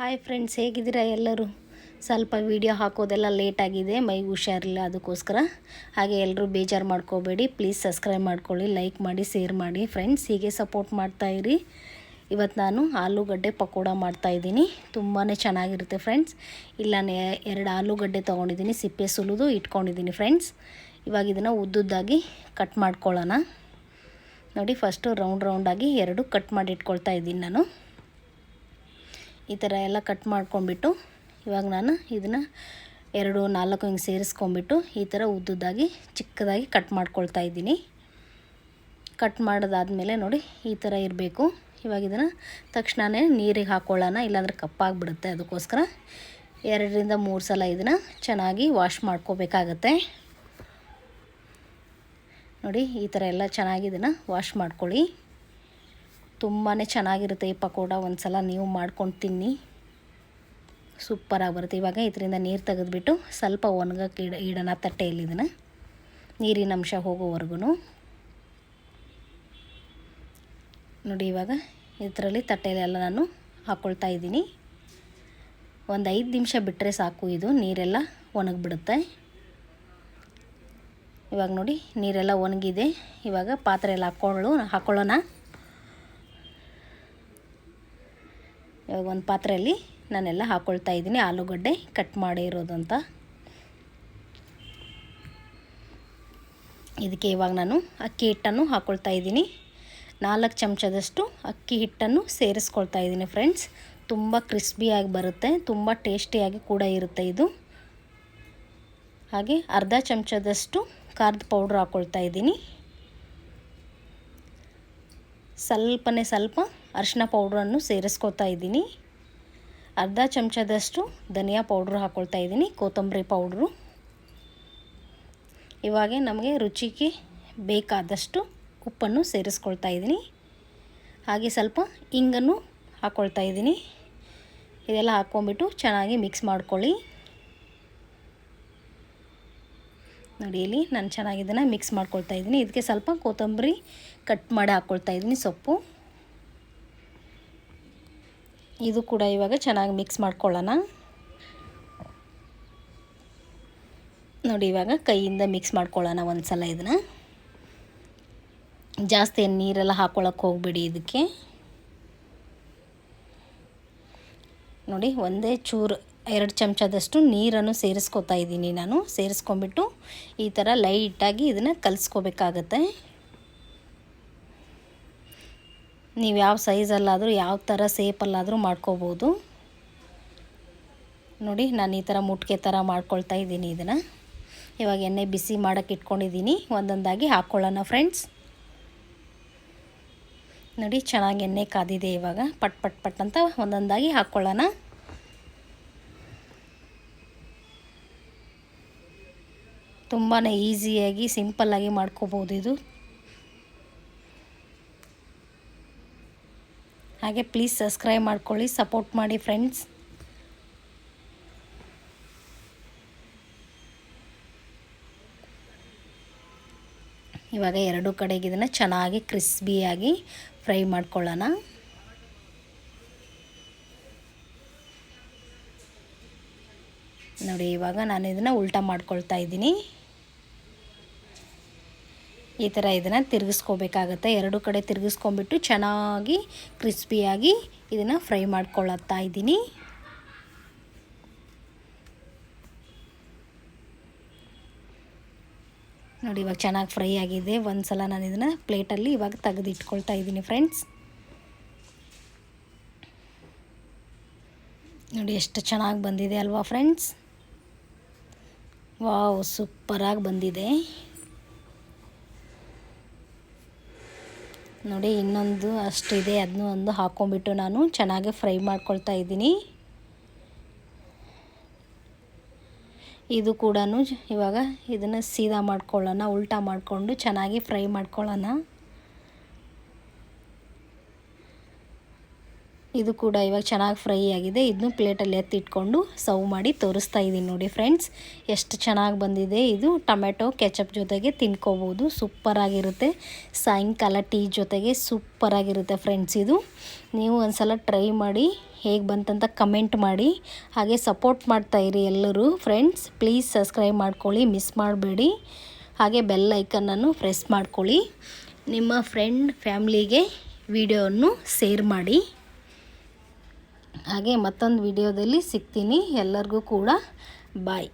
Hi friends ಹೇಗಿದ್ದೀರಾ ಎಲ್ಲರೂ? ಸ್ವಲ್ಪ ವೀಡಿಯೋ ಹಾಕೋದೆಲ್ಲ ಲೇಟ್ ಆಗಿದೆ, ಮೈಗೆ ಹುಷಾರಿಲ್ಲ ಅದಕ್ಕೋಸ್ಕರ. ಹಾಗೆ ಎಲ್ಲರೂ ಬೇಜಾರು ಮಾಡ್ಕೋಬೇಡಿ ಪ್ಲೀಸ್ ಸಬ್ಸ್ಕ್ರೈಬ್ ಮಾಡ್ಕೊಳ್ಳಿ ಲೈಕ್ ಮಾಡಿ ಶೇರ್ ಮಾಡಿ. ಫ್ರೆಂಡ್ಸ್ ಹೀಗೆ ಸಪೋರ್ಟ್ ಮಾಡ್ತಾಯಿರಿ ಇವತ್ತು ನಾನು ಆಲೂಗಡ್ಡೆ ಪಕೋಡ ಮಾಡ್ತಾಯಿದ್ದೀನಿ ತುಂಬಾ ಚೆನ್ನಾಗಿರುತ್ತೆ ಫ್ರೆಂಡ್ಸ್ ಇಲ್ಲ ಎರಡು ಆಲೂಗಡ್ಡೆ ತೊಗೊಂಡಿದ್ದೀನಿ, ಸಿಪ್ಪೆ ಸುಲಿದು ಇಟ್ಕೊಂಡಿದ್ದೀನಿ ಫ್ರೆಂಡ್ಸ್ ಇವಾಗ ಇದನ್ನು ಉದ್ದುದ್ದಾಗಿ ಕಟ್ ಮಾಡ್ಕೊಳ್ಳೋಣ. ನೋಡಿ ಫಸ್ಟು ರೌಂಡ್ ರೌಂಡಾಗಿ ಎರಡು ಕಟ್ ಮಾಡಿ ಇಟ್ಕೊಳ್ತಾ ಇದ್ದೀನಿ ನಾನು. ಈ ಥರ ಎಲ್ಲ ಕಟ್ ಮಾಡ್ಕೊಂಬಿಟ್ಟು ಇವಾಗ ನಾನು ಇದನ್ನು ಎರಡು, ನಾಲ್ಕು ಹಿಂಗೆ ಸೇರಿಸ್ಕೊಂಬಿಟ್ಟು ಈ ಥರ ಉದ್ದುದ್ದಾಗಿ, ಚಿಕ್ಕದಾಗಿ ಕಟ್ ಮಾಡ್ಕೊಳ್ತಾ ಇದ್ದೀನಿ. ಕಟ್ ಮಾಡೋದಾದಮೇಲೆ ನೋಡಿ ಈ ಥರ ಇರಬೇಕು. ಇವಾಗ ಇದನ್ನು ತಕ್ಷಣವೇ ನೀರಿಗೆ ಹಾಕ್ಕೊಳ್ಳೋಣ ಇಲ್ಲಾಂದರೆ ಕಪ್ಪಾಗಿಬಿಡುತ್ತೆ ಅದಕ್ಕೋಸ್ಕರ. ಎರಡರಿಂದ ಮೂರು ಸಲ ಇದನ್ನು ಚೆನ್ನಾಗಿ ವಾಶ್ ಮಾಡ್ಕೋಬೇಕಾಗತ್ತೆ. ನೋಡಿ ಈ ಥರ ಎಲ್ಲ ಚೆನ್ನಾಗಿ ಇದನ್ನು ವಾಶ್ ಮಾಡ್ಕೊಳ್ಳಿ. ತುಂಬಾ ಚೆನ್ನಾಗಿರುತ್ತೆ ಈ ಪಕೋಡ. ಒಂದು ಸಲ ನೀವು ಮಾಡ್ಕೊಂಡು ತಿನ್ನಿ. ಸೂಪ್ಪರಾಗಿ ಬರುತ್ತೆ ಇವಾಗ ಇದರಿಂದ ನೀರು ತೆಗೆದುಬಿಟ್ಟು ಸ್ವಲ್ಪ ಒಣಗಕ್ಕೆ ಇಡ, ಇಡೋಣ ತಟ್ಟೆಯಲ್ಲಿ ಇದನ್ನು. ನೀರಿನ ಅಂಶ ಹೋಗೋವರೆಗೂ ನೋಡಿ ಇವಾಗ ಇದರಲ್ಲಿ ತಟ್ಟೆಯಲ್ಲೆಲ್ಲ ನಾನು ಹಾಕ್ಕೊಳ್ತಾ ಇದ್ದೀನಿ. ಒಂದು ಐದು ನಿಮಿಷ ಬಿಟ್ಟರೆ ಸಾಕು ಇದು. ನೀರೆಲ್ಲ ಒಣಗಿಬಿಡುತ್ತೆ. ಇವಾಗ ನೋಡಿ ನೀರೆಲ್ಲ ಒಣಗಿದೆ. ಇವಾಗ ಪಾತ್ರೆ ಎಲ್ಲ ಹಾಕ್ಕೊಳ್ಳು ಹಾಕ್ಕೊಳ್ಳೋಣ ಇವಾಗ ಒಂದು ಪಾತ್ರೆಯಲ್ಲಿ ನಾನೆಲ್ಲ ಹಾಕ್ಕೊಳ್ತಾ ಇದ್ದೀನಿ. ಆಲೂಗಡ್ಡೆ ಕಟ್ ಮಾಡಿ ಇರೋದು ಅಂತ ಇದಕ್ಕೆ ಇವಾಗ ನಾನು ಅಕ್ಕಿ ಹಿಟ್ಟನ್ನು ಹಾಕ್ಕೊಳ್ತಾ ಇದ್ದೀನಿ. ನಾಲ್ಕು ಚಮಚದಷ್ಟು ಅಕ್ಕಿ ಹಿಟ್ಟನ್ನು ಸೇರಿಸ್ಕೊಳ್ತಾ ಇದ್ದೀನಿ ಫ್ರೆಂಡ್ಸ್. ತುಂಬ ಕ್ರಿಸ್ಪಿಯಾಗಿ ಬರುತ್ತೆ, ತುಂಬ ಟೇಸ್ಟಿಯಾಗಿ ಕೂಡ ಇರುತ್ತೆ ಇದು. ಹಾಗೆ ಅರ್ಧ ಚಮಚದಷ್ಟು ಖಾರದ ಪೌಡ್ರ್ ಹಾಕ್ಕೊಳ್ತಾ ಇದ್ದೀನಿ. ಸ್ವಲ್ಪನೇ ಸ್ವಲ್ಪ ಅರಿಶಿನ ಪೌಡ್ರನ್ನು ಸೇರಿಸ್ಕೊತಾ ಇದ್ದೀನಿ. ಅರ್ಧ ಚಮಚದಷ್ಟು ಧನಿಯಾ ಪೌಡ್ರ್ ಹಾಕ್ಕೊಳ್ತಾ ಇದ್ದೀನಿ, ಕೊತ್ತಂಬರಿ ಪೌಡ್ರು. ಇವಾಗ ನಮಗೆ ರುಚಿಗೆ ಬೇಕಾದಷ್ಟು ಉಪ್ಪನ್ನು ಸೇರಿಸ್ಕೊಳ್ತಾ ಇದ್ದೀನಿ. ಹಾಗೆ ಸ್ವಲ್ಪ ಇಂಗನ್ನು ಹಾಕ್ಕೊಳ್ತಾ ಇದ್ದೀನಿ. ಇದೆಲ್ಲ ಹಾಕ್ಕೊಂಬಿಟ್ಟು ಚೆನ್ನಾಗಿ ಮಿಕ್ಸ್ ಮಾಡ್ಕೊಳ್ಳಿ. ನೋಡಿ, ಇಲ್ಲಿ ನಾನು ಚೆನ್ನಾಗಿ ಇದನ್ನು ಮಿಕ್ಸ್ ಮಾಡ್ಕೊಳ್ತಾ ಇದ್ದೀನಿ. ಇದಕ್ಕೆ ಸ್ವಲ್ಪ ಕೊತ್ತಂಬರಿ ಕಟ್ ಮಾಡಿ ಹಾಕ್ಕೊಳ್ತಾ ಇದ್ದೀನಿ ಸೊಪ್ಪು. ಇದು ಕೂಡ ಇವಾಗ ಚೆನ್ನಾಗಿ ಮಿಕ್ಸ್ ಮಾಡ್ಕೊಳ್ಳೋಣ. ನೋಡಿ, ಇವಾಗ ಕೈಯಿಂದ ಮಿಕ್ಸ್ ಮಾಡ್ಕೊಳ್ಳೋಣ ಒಂದು ಸಲ ಇದನ್ನು. ಜಾಸ್ತಿ ನೀರೆಲ್ಲ ಹಾಕ್ಕೊಳಕ್ಕೆ ಹೋಗಬೇಡಿ ಇದಕ್ಕೆ. ನೋಡಿ, ಒಂದೇ ಚೂರು, ಎರಡು ಚಮಚದಷ್ಟು ನೀರನ್ನು ಸೇರಿಸ್ಕೊತಾ ಇದ್ದೀನಿ ನಾನು. ಸೇರಿಸ್ಕೊಂಬಿಟ್ಟು ಈ ಥರ ಲೈಟಾಗಿ ಇದನ್ನು ಕಲಿಸ್ಕೋಬೇಕಾಗತ್ತೆ. ನೀವು ಯಾವ ಸೈಜಲ್ಲಾದರೂ ಯಾವ ಥರ ಸೇಪಲ್ಲಾದರೂ ಮಾಡ್ಕೋಬೋದು. ನೋಡಿ, ನಾನು ಈ ಥರ ಮುಟ್ಕೆ ಥರ ಮಾಡ್ಕೊಳ್ತಾ ಇದ್ದೀನಿ ಇದನ್ನು. ಇವಾಗ ಎಣ್ಣೆ ಬಿಸಿ ಮಾಡೋಕ್ಕೆ ಇಟ್ಕೊಂಡಿದ್ದೀನಿ. ಒಂದೊಂದಾಗಿ ಹಾಕ್ಕೊಳ್ಳೋಣ ಫ್ರೆಂಡ್ಸ್. ನೋಡಿ, ಚೆನ್ನಾಗಿ ಎಣ್ಣೆ ಕಾದಿದೆ ಇವಾಗ. ಪಟ್ ಪಟ್ ಪಟ್ ಅಂತ ಒಂದೊಂದಾಗಿ ಹಾಕ್ಕೊಳ್ಳೋಣ. ತುಂಬಾ ಈಸಿಯಾಗಿ, ಸಿಂಪಲ್ಲಾಗಿ ಮಾಡ್ಕೋಬೋದು ಇದು. ಹಾಗೆ ಪ್ಲೀಸ್ ಸಬ್ಸ್ಕ್ರೈಬ್ ಮಾಡ್ಕೊಳ್ಳಿ ಸಪೋರ್ಟ್ ಮಾಡಿ ಫ್ರೆಂಡ್ಸ್ ಇವಾಗ ಎರಡು ಕಡೆಗೆ ಇದನ್ನು ಚೆನ್ನಾಗಿ ಕ್ರಿಸ್ಪಿಯಾಗಿ ಫ್ರೈ ಮಾಡ್ಕೊಳ್ಳೋಣ. ನೋಡಿ, ಇವಾಗ ನಾನು ಇದನ್ನು ಉಲ್ಟಾ ಮಾಡ್ಕೊಳ್ತಾ ಇದ್ದೀನಿ. ಈ ಥರ ಇದನ್ನು ತಿರುಗಿಸ್ಕೋಬೇಕಾಗತ್ತೆ. ಎರಡು ಕಡೆ ತಿರುಗಿಸ್ಕೊಂಬಿಟ್ಟು ಚೆನ್ನಾಗಿ ಕ್ರಿಸ್ಪಿಯಾಗಿ ಇದನ್ನು ಫ್ರೈ ಮಾಡ್ಕೊಳ್ಳತ್ತಾ ಇದ್ದೀನಿ. ನೋಡಿ, ಇವಾಗ ಚೆನ್ನಾಗಿ ಫ್ರೈ ಆಗಿದೆ. ಒಂದು ಸಲ ನಾನು ಇದನ್ನು ಪ್ಲೇಟಲ್ಲಿ ಇವಾಗ ತೆಗೆದಿಟ್ಕೊಳ್ತಾ ಇದ್ದೀನಿ ಫ್ರೆಂಡ್ಸ್. ನೋಡಿ, ಎಷ್ಟು ಚೆನ್ನಾಗಿ ಬಂದಿದೆ ಅಲ್ವಾ ಫ್ರೆಂಡ್ಸ್. ವಾವ್, ಸೂಪರಾಗಿ ಬಂದಿದೆ. ನೋಡಿ, ಇನ್ನೊಂದು ಅಷ್ಟಿದೆ ಅದನ್ನು ಒಂದು ಹಾಕೊಂಡ್ಬಿಟ್ಟು ನಾನು ಚೆನ್ನಾಗಿ ಫ್ರೈ ಮಾಡ್ಕೊಳ್ತಾ ಇದ್ದೀನಿ. ಇದು ಕೂಡ ಇವಾಗ ಇದನ್ನು ಸೀದಾ ಮಾಡ್ಕೊಳ್ಳೋಣ, ಉಲ್ಟಾ ಮಾಡಿಕೊಂಡು ಚೆನ್ನಾಗಿ ಫ್ರೈ ಮಾಡ್ಕೊಳ್ಳೋಣ. ಇದು ಕೂಡ ಇವಾಗ ಚೆನ್ನಾಗಿ ಫ್ರೈ ಆಗಿದೆ. ಇದನ್ನು ಪ್ಲೇಟಲ್ಲಿ ಎತ್ತಿಟ್ಕೊಂಡು ಸರ್ವ್ ಮಾಡಿ ತೋರಿಸ್ತಾ ಇದ್ದೀನಿ ನೋಡಿ ಫ್ರೆಂಡ್ಸ್. ಎಷ್ಟು ಚೆನ್ನಾಗಿ ಬಂದಿದೆ ಇದು. ಟೊಮೆಟೊ, ಕೆಚಪ್ ಜೊತೆಗೆ ತಿನ್ಕೋಬೋದು. ಸೂಪರಾಗಿರುತ್ತೆ ಸಾಯಂಕಾಲ ಟೀ ಜೊತೆಗೆ ಸೂಪರಾಗಿರುತ್ತೆ ಫ್ರೆಂಡ್ಸ್ ಇದು. ನೀವು ಒಂದ್ಸಲ ಟ್ರೈ ಮಾಡಿ, ಹೇಗೆ ಬಂತಂತ ಕಮೆಂಟ್ ಮಾಡಿ. ಹಾಗೆ ಸಪೋರ್ಟ್ ಮಾಡ್ತಾಯಿರಿ ಎಲ್ಲರೂ ಫ್ರೆಂಡ್ಸ್. ಪ್ಲೀಸ್ ಸಬ್ಸ್ಕ್ರೈಬ್ ಮಾಡ್ಕೊಳ್ಳಿ, ಮಿಸ್ ಮಾಡಬೇಡಿ. ಹಾಗೆ ಬೆಲ್ ಐಕನ್ನನ್ನು ಪ್ರೆಸ್ ಮಾಡ್ಕೊಳ್ಳಿ. ನಿಮ್ಮ ಫ್ರೆಂಡ್ ಫ್ಯಾಮ್ಲಿಗೆ ವಿಡಿಯೋವನ್ನು ಶೇರ್ ಮಾಡಿ. ಹಾಗೆ ಮತ್ತೊಂದು ವಿಡಿಯೋದಲ್ಲಿ ಸಿಗ್ತೀನಿ. ಎಲ್ಲರಿಗೂ ಕೂಡ ಬಾಯ್.